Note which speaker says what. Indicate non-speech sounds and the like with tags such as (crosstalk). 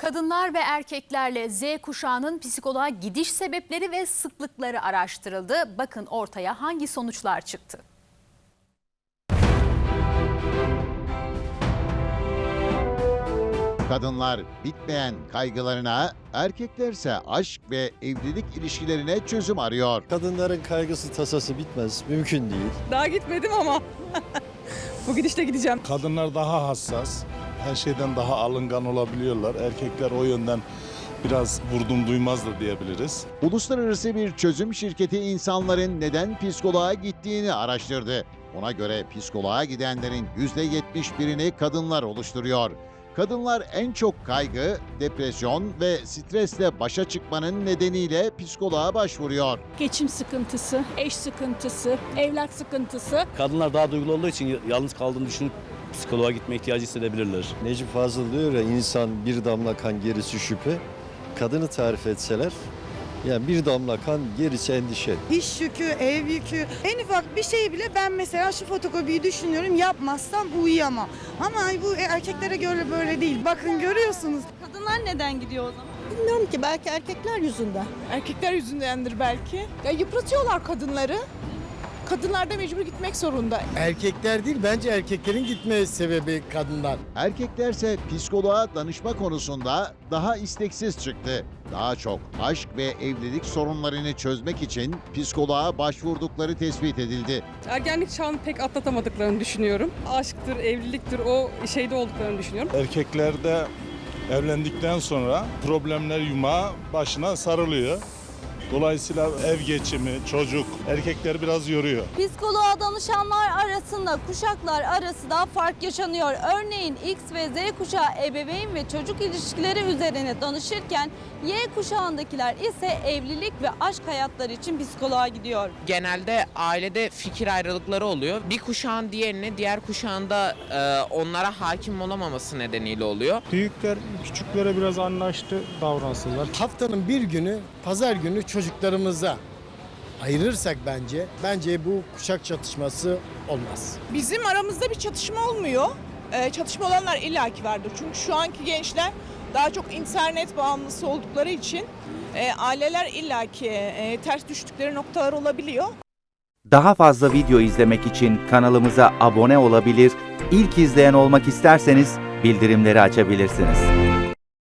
Speaker 1: Kadınlar ve erkeklerle Z kuşağının psikoloğa gidiş sebepleri ve sıklıkları araştırıldı. Bakın ortaya hangi sonuçlar çıktı.
Speaker 2: Kadınlar bitmeyen kaygılarına, erkeklerse aşk ve evlilik ilişkilerine çözüm arıyor.
Speaker 3: Kadınların kaygısı tasası bitmez. Mümkün değil.
Speaker 4: Daha gitmedim ama (laughs) bu gidişte gideceğim.
Speaker 5: Kadınlar daha hassas, her şeyden daha alıngan olabiliyorlar. Erkekler o yönden biraz vurdum duymaz da diyebiliriz.
Speaker 2: Uluslararası bir çözüm şirketi insanların neden psikoloğa gittiğini araştırdı. Ona göre psikoloğa gidenlerin %71'ini kadınlar oluşturuyor. Kadınlar en çok kaygı, depresyon ve stresle başa çıkmanın nedeniyle psikoloğa başvuruyor.
Speaker 6: geçim sıkıntısı, eş sıkıntısı, evlat sıkıntısı.
Speaker 7: Kadınlar daha duygulu olduğu için yalnız kaldığını düşünüp psikoloğa gitme ihtiyacı hissedebilirler.
Speaker 3: Necip Fazıl diyor ya insan bir damla kan gerisi şüphe. Kadını tarif etseler yani bir damla kan gerisi endişe.
Speaker 8: İş yükü, ev yükü, en ufak bir şey bile ben mesela şu fotokopiyi düşünüyorum yapmazsam uyuyamam. Ama bu erkeklere göre böyle değil. Bakın görüyorsunuz.
Speaker 4: Kadınlar neden gidiyor o zaman?
Speaker 9: Bilmiyorum ki belki erkekler yüzünden.
Speaker 10: Erkekler yüzündendir belki. Ya yıpratıyorlar kadınları. Kadınlar da mecbur gitmek zorunda.
Speaker 11: Erkekler değil bence erkeklerin gitme sebebi kadınlar.
Speaker 2: Erkeklerse psikoloğa danışma konusunda daha isteksiz çıktı. Daha çok aşk ve evlilik sorunlarını çözmek için psikoloğa başvurdukları tespit edildi.
Speaker 4: Ergenlik çağını pek atlatamadıklarını düşünüyorum. Aşktır, evliliktir o şeyde olduklarını düşünüyorum.
Speaker 5: Erkeklerde evlendikten sonra problemler yumağı başına sarılıyor. Dolayısıyla ev geçimi, çocuk, erkekleri biraz yoruyor.
Speaker 12: Psikoloğa danışanlar arasında kuşaklar arası da fark yaşanıyor. Örneğin X ve Z kuşağı ebeveyn ve çocuk ilişkileri üzerine danışırken Y kuşağındakiler ise evlilik ve aşk hayatları için psikoloğa gidiyor.
Speaker 13: genelde ailede fikir ayrılıkları oluyor. Bir kuşağın diğerine, diğer kuşağında e, onlara hakim olamaması nedeniyle oluyor.
Speaker 5: Büyükler küçüklere biraz anlaştı davransınlar.
Speaker 11: Haftanın bir günü pazar günü çocuklarımıza ayırırsak bence bence bu kuşak çatışması olmaz.
Speaker 10: Bizim aramızda bir çatışma olmuyor. Ee, çatışma olanlar illaki vardır. Çünkü şu anki gençler daha çok internet bağımlısı oldukları için e, aileler illaki e, ters düştükleri noktalar olabiliyor.
Speaker 14: Daha fazla video izlemek için kanalımıza abone olabilir, ilk izleyen olmak isterseniz bildirimleri açabilirsiniz.